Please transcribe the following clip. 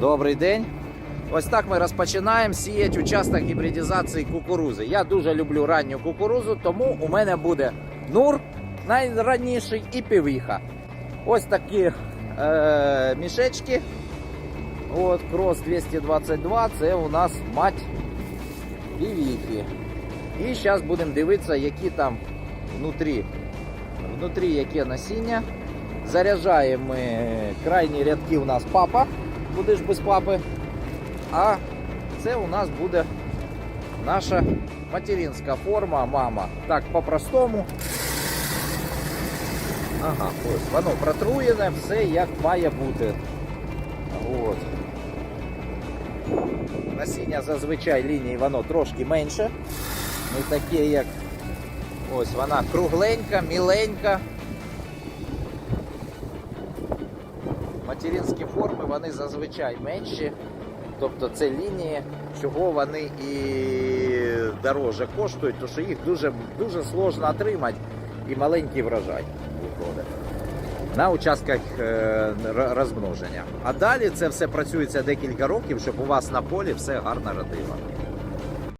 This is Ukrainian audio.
Добрий день. Ось так ми розпочинаємо сіяти участок гібридизації кукурузи. Я дуже люблю ранню кукурузу, тому у мене буде нур найранніший і півіха. Ось такі е, мішечки. От, крос 222, це у нас мать півіхи. І зараз будемо дивитися, які там внутрі, внутрі яке насіння. Заряджаємо крайні рядки у нас папа, будеш без папи. А це у нас буде наша материнська форма, мама. Так, по-простому. Ага, ось воно протруєне, все як має бути. От. Насіння зазвичай лінії воно трошки менше. Не таке, як ось вона кругленька, міленька. Материнські форми вони зазвичай менші. Тобто це лінії, чого вони і дороже коштують, тому що їх дуже, дуже сложно отримати і маленький врожай виходить на участках е, розмноження. А далі це все працюється декілька років, щоб у вас на полі все гарно родило.